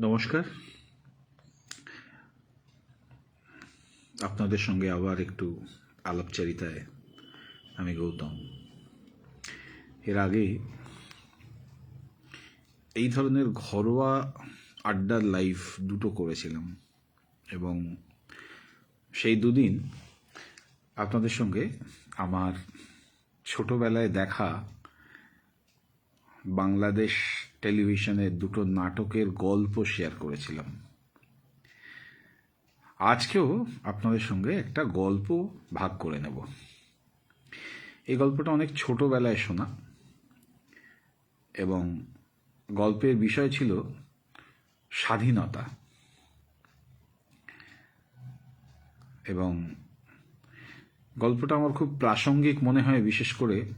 নমস্কার। আপনাদের সঙ্গে আবার একটু আলাপচারিতায় আমি গৌতম। এর আগে এই ধরনের ঘরোয়া আড্ডার লাইভ দুটো করেছিলাম এবং সেই দুদিন আপনাদের সঙ্গে আমার ছোটবেলায় দেখা বাংলাদেশ টেলিভিশনের দুটো নাটকের গল্প শেয়ার করেছিলাম। আজকেও আপনাদের সঙ্গে একটা গল্প ভাগ করে নেব। এই গল্পটা অনেক ছোটবেলায় শোনা এবং গল্পের বিষয় ছিল স্বাধীনতা। এবং গল্পটা আমার খুব প্রাসঙ্গিক মনে হয়, বিশেষ করে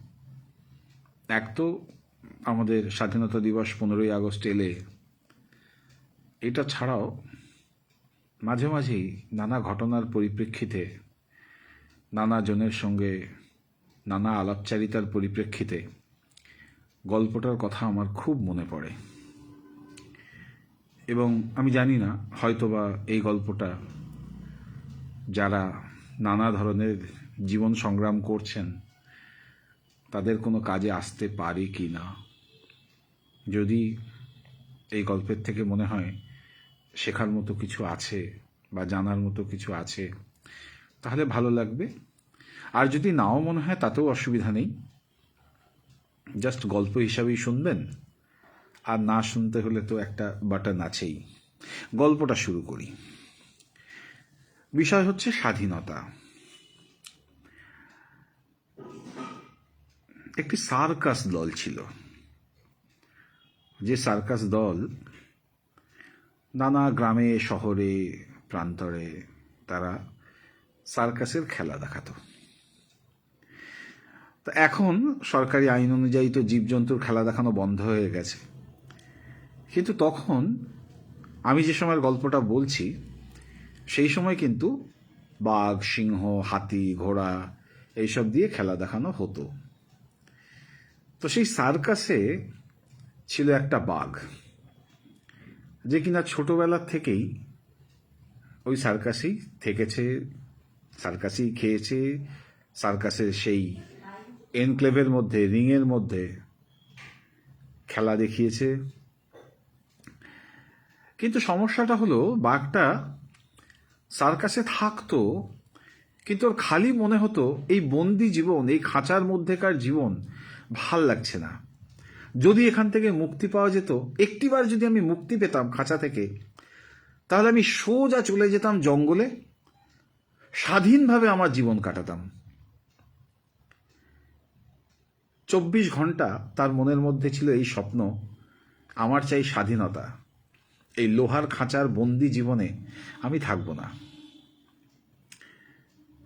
এক তো আমাদের স্বাধীনতা দিবস পনেরোই আগস্ট এলে, এটা ছাড়াও মাঝে মাঝেই নানা ঘটনার পরিপ্রেক্ষিতে, নানা জনের সঙ্গে নানা আলাপচারিতার পরিপ্রেক্ষিতে গল্পটার কথা আমার খুব মনে পড়ে। এবং আমি জানি না, হয়তোবা এই গল্পটা যারা নানা ধরনের জীবন সংগ্রাম করছেন, তাদের কোনো কাজে আসতে পারে কি না। যদি এই গল্পের থেকে মনে হয় শেখার মতো কিছু আছে বা জানার মতো কিছু আছে, তাহলে ভালো লাগবে। আর যদি নাও মনে হয়, তাতেও অসুবিধা নেই। জাস্ট গল্প হিসাবেই শুনবেন। আর না শুনতে হলে তো একটা বাটন আছেই। গল্পটা শুরু করি। বিষয় হচ্ছে স্বাধীনতা। একটি সার্কাস দল ছিল। যে সার্কাস দল নানা গ্রামে, শহরে, প্রান্তরে তারা সার্কাসের খেলা দেখাতো। তো এখন সরকারি আইন অনুযায়ী তো জীবজন্তুর খেলা দেখানো বন্ধ হয়ে গেছে। কিন্তু তখন আমি যে সময়ের গল্পটা বলছি, সেই সময় কিন্তু বাঘ, সিংহ, হাতি, ঘোড়া এইসব দিয়ে খেলা দেখানো হতো। তো সেই সার্কাসে ছিল একটা বাঘ, যে কিনা ছোটবেলার থেকেই ওই সার্কাসেই থেকেছে, সার্কাসেই খেয়েছে, সার্কাসের সেই এনক্লেভের মধ্যে, রিংয়ের মধ্যে খেলা দেখিয়েছে। কিন্তু সমস্যাটা হলো, বাঘটা সার্কাসে থাকতো, কিন্তু ওর খালি মনে হতো, এই বন্দি জীবন, এই খাঁচার মধ্যেকার জীবন ভালো লাগছে না। যদি এখান থেকে মুক্তি পাওয়া যেত, একটিবার যদি আমি মুক্তি পেতাম খাঁচা থেকে, তাহলে আমি সোজা চলে যেতাম জঙ্গলে, স্বাধীনভাবে আমার জীবন কাটাতাম। চব্বিশ ঘণ্টা তার মনের মধ্যে ছিল এই স্বপ্ন, আমার চাই স্বাধীনতা। এই লোহার খাঁচার বন্দি জীবনে আমি থাকব না।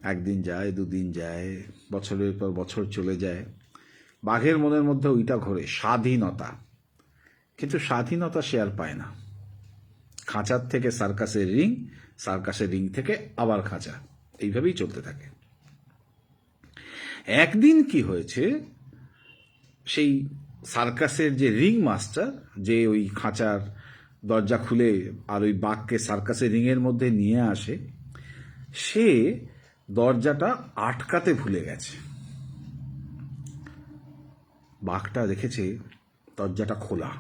একদিন যায়, দুদিন যায়, বছরের পর বছর চলে যায় বাঘের মনের মধ্যে ওইটা ঘোরে, স্বাধীনতা। কিন্তু স্বাধীনতা সে আর পায় না। খাঁচার থেকে সার্কাসের রিং সার্কাসের রিং থেকে আবার খাঁচা। এইভাবেই চলতে থাকে। একদিন কি হয়েছে, সেই সার্কাসের যে রিং মাস্টার, যে ওই খাঁচার দরজা খুলে আর ওই বাঘকে সার্কাসের রিংয়ের মধ্যে নিয়ে আসে, সে দরজাটা আটকাতে ভুলে গেছে। বাঘটা দেখেছে, দরজাটা খোলা।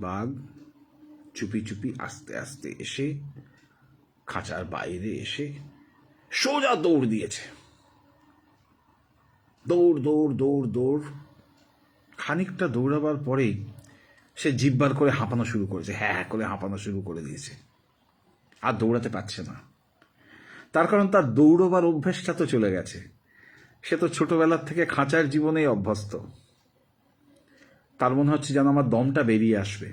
বাঘ চুপি চুপি আস্তে আস্তে এসে খাঁচার বাইরে এসে সোজা দৌড় দিয়েছে। দৌড় দৌড় দৌড় দৌড়। খানিকটা দৌড়াবার পরেই সে জিব্বার করে হাঁপানো শুরু করেছে। হ্যাঁ হ্যাঁ করে হাঁপানো শুরু করে দিয়েছে। আর দৌড়াতে পারছে না। তার কারণ তার দৌড়বার অভ্যেসটা তো চলে গেছে। সে তো ছোটবেলার থেকে খাঁচার জীবনেই অভ্যস্ত। তার মনে হচ্ছে যেন আমার দমটা বেরিয়ে আসবে।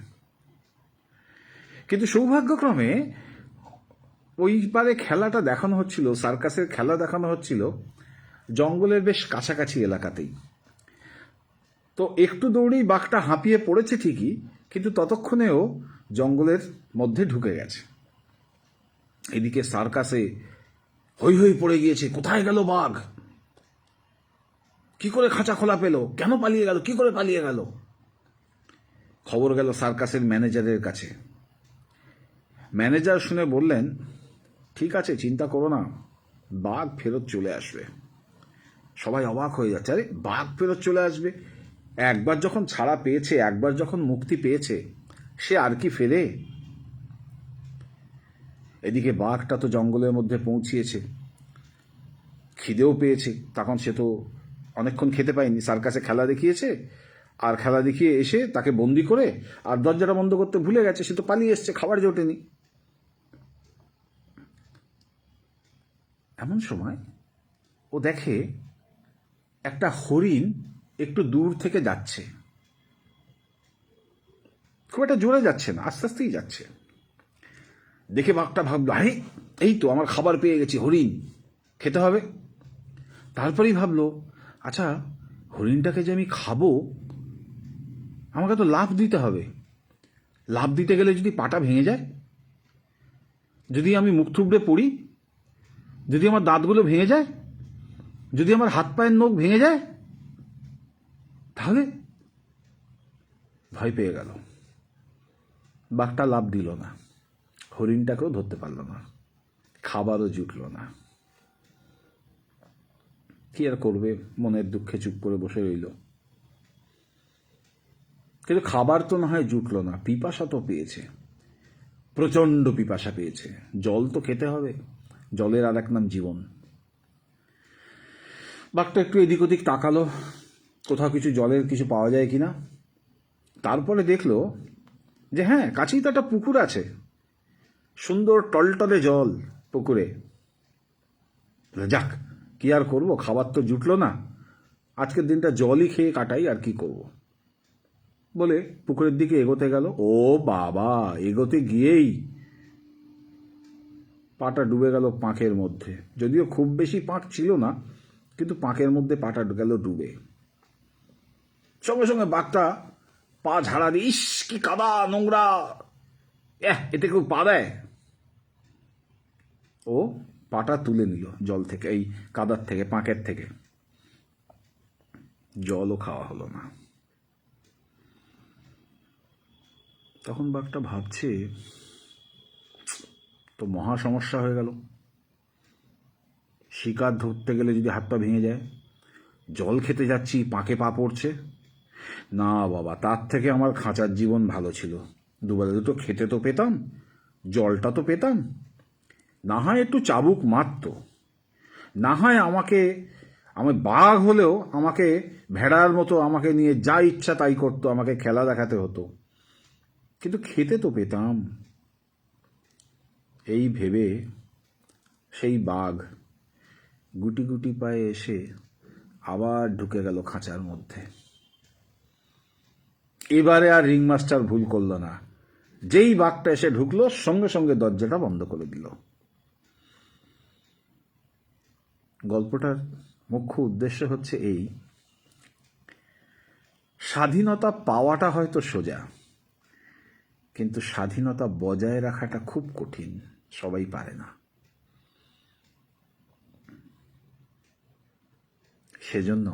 কিন্তু সৌভাগ্যক্রমে ওইবারে খেলাটা দেখানো হচ্ছিল, সার্কাসের খেলা দেখানো হচ্ছিল জঙ্গলের বেশ কাছাকাছি এলাকাতেই। তো একটু দৌড়েই বাঘটা হাঁপিয়ে পড়েছে ঠিকই, কিন্তু ততক্ষণেও জঙ্গলের মধ্যে ঢুকে গেছে। এদিকে সার্কাসে হই হই পড়ে গিয়েছে, কোথায় গেল বাঘ? কি করে খাঁচা খোলা পেল? কেন পালিয়ে গেল? কি করে পালিয়ে গেল? খবর গেল সার্কাসের ম্যানেজারের কাছে। ম্যানেজার শুনে বললেন, ঠিক আছে, চিন্তা করো না, বাঘ ফেরত চলে আসবে। সবাই অবাক হয়ে যাচ্ছে। আরে, বাঘ ফেরত চলে আসবে? একবার যখন ছাড়া পেয়েছে, একবার যখন মুক্তি পেয়েছে, সে আর কি ফেরে? এদিকে বাঘটা তো জঙ্গলের মধ্যে পৌঁছিয়েছে। খিদেও পেয়েছে। তখন সে তো অনেকক্ষণ খেতে পায়নি সার্কাসে খেলা দেখিয়েছে, আর খেলা দেখিয়ে এসে তাকে বন্দি করে আর দরজাটা বন্ধ করতে ভুলে গেছে, সে তো পালিয়ে এসছে, খাবার জোটেনি এমন সময় ও দেখে একটা হরিণ একটু দূর থেকে যাচ্ছে। খুব একটা জোরে যাচ্ছে না, আস্তে আস্তেই যাচ্ছে। দেখে বাঘটা ভাবলো, আরে, এই তো আমার খাবার পেয়ে গেছি, হরিণ। খেতে হবে? তারপরেই ভাবলো আচ্ছা হরিণটাকে যে আমি খাব, আমাকে তো লাভ দিতে হবে। লাভ দিতে গেলে যদি পাটা ভেঙে যায়, যদি আমি মুখ থুবড়ে পড়ি, যদি আমার দাঁতগুলো ভেঙে যায়, যদি আমার হাত পায়ের নখ ভেঙে যায়, তাহলে ভয় পেয়ে গেল। বাঘটা লাভ দিল না। হরিণটাকেও ধরতে পারল না। খাবারও জুটল না। কি আর করবে? মনের দুঃখে চুপ করে বসে রইল। কিন্তু খাবার তো না হয় জুটল না, পিপাসা তো পেয়েছে। প্রচণ্ড পিপাসা পেয়েছে। জল তো খেতে হবে, জলের আর এক নাম জীবন। বাঘটা একটু এদিক ওদিক তাকালো, কোথাও কিছু জলের কিছু পাওয়া যায় কিনা। তারপরে দেখল যে হ্যাঁ কাছেই তো একটা পুকুর আছে। সুন্দর টলটলে জল পুকুরে। যাক কি আর করব? খাবার তো জুটলো না। আজকের দিনটা জলই খেয়ে কাটাই, আর কি করব? বলে পুকুরের দিকে এগোতে গেল। ও বাবা, এগোতে গিয়েই পাটা ডুবে গেল পাঁকের মধ্যে। যদিও খুব বেশি পাঁক ছিল না, কিন্তু পাঁকের মধ্যে পাটা গেল ডুবে। সঙ্গে সঙ্গে বাঘটা পা ঝাড়া দিয়ে, ইস, কি কাদা নোংরা! এতে কেউ পা দেয়? ও পাটা তুলে নিল জল থেকে, এই কাদার থেকে, পাঁকের থেকে। জলও খাওয়া হলো না। তখন বাঘটা ভাবছে, তো মহা সমস্যা হয়ে গেল। শিকার ধরতে গেলে যদি হাত পা ভেঙে যায়, জল খেতে যাচ্ছি, পাকে পা পড়ছে। না বাবা, তার থেকে আমার খাঁচার জীবন ভালো ছিল। দুবেলা দুটো খেতে তো পেতাম, জলটা তো পেতাম। না হয় একটু চাবুক মারত। না হয় আমাকে আমি বাঘ হলেও আমাকে ভেড়ার মতো আমাকে নিয়ে যা ইচ্ছা তাই করতো, আমাকে খেলা দেখাতে হতো। কিন্তু খেতে তো পেতাম। এই ভেবে সেই বাঘ গুটি গুটি পায়ে এসে আবার ঢুকে গেল খাঁচার মধ্যে। এবারে আর রিংমাস্টার ভুল করল না। যেই বাঘটা এসে ঢুকলো, সঙ্গে সঙ্গে দরজাটা বন্ধ করে দিল। গল্পটার মুখ্য উদ্দেশ্য হচ্ছে এই। স্বাধীনতা পাওয়াটা হয়তো সোজা, কিন্তু স্বাধীনতা বজায় রাখাটা খুব কঠিন, সবাই পারে না। সেজন্য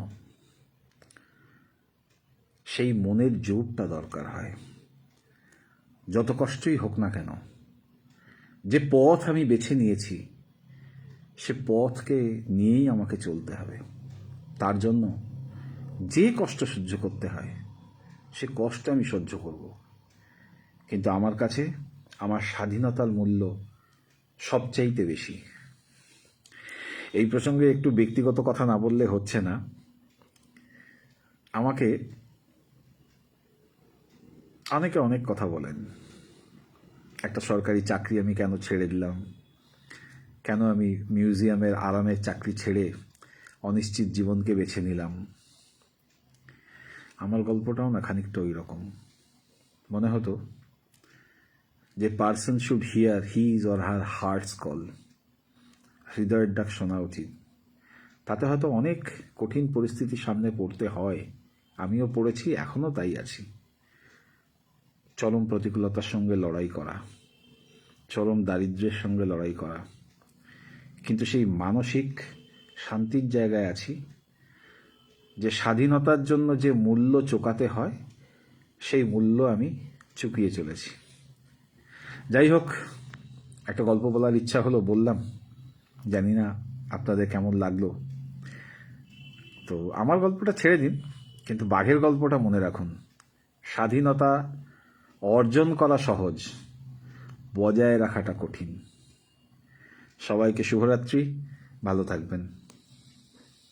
সেই মনের জোরটা দরকার হয়। যত কষ্টই হোক না কেন, যে পথ আমি বেছে নিয়েছি সে পথকে নিয়েই আমাকে চলতে হবে। তার জন্য যে কষ্ট সহ্য করতে হয়, সে কষ্ট আমি সহ্য করব। কিন্তু আমার কাছে আমার স্বাধীনতার মূল্য সবচাইতে বেশি। এই প্রসঙ্গে একটু ব্যক্তিগত কথা না বললে হচ্ছে না। আমাকে অনেকে অনেক কথা বলেন। একটা সরকারি চাকরি আমি কেন ছেড়ে দিলাম? কেন আমি মিউজিয়ামের আরামের চাকরি ছেড়ে অনিশ্চিত জীবনকে বেছে নিলাম? আমার গল্পটাও না খানিকটা ওই রকম মনে হতো যে person should hear his or her heart's call. হৃদয়ের ডাক শোনা উচিত। তাতে হয়তো অনেক কঠিন পরিস্থিতির সামনে পড়তে হয়। আমিও পড়েছি এখনও তাই আছি। চরম প্রতিকূলতার সঙ্গে লড়াই করা। চরম দারিদ্র্যের সঙ্গে লড়াই করা। কিন্তু সেই মানসিক শান্তির জায়গায় আছি। যে স্বাধীনতার জন্য যে মূল্য চোকাতে হয়, সেই মূল্য আমি চুকিয়ে চলেছি। যাই হোক, একটা গল্প বলার ইচ্ছা হলো, বললাম, জানি না আপনাদের কেমন লাগল। তো আমার গল্পটা ছেড়ে দিন, কিন্তু বাঘের গল্পটা মনে রাখুন। স্বাধীনতা অর্জন করা সহজ, বজায় রাখাটা কঠিন। সবাইকে শুভরাত্রি ভালো থাকবেন।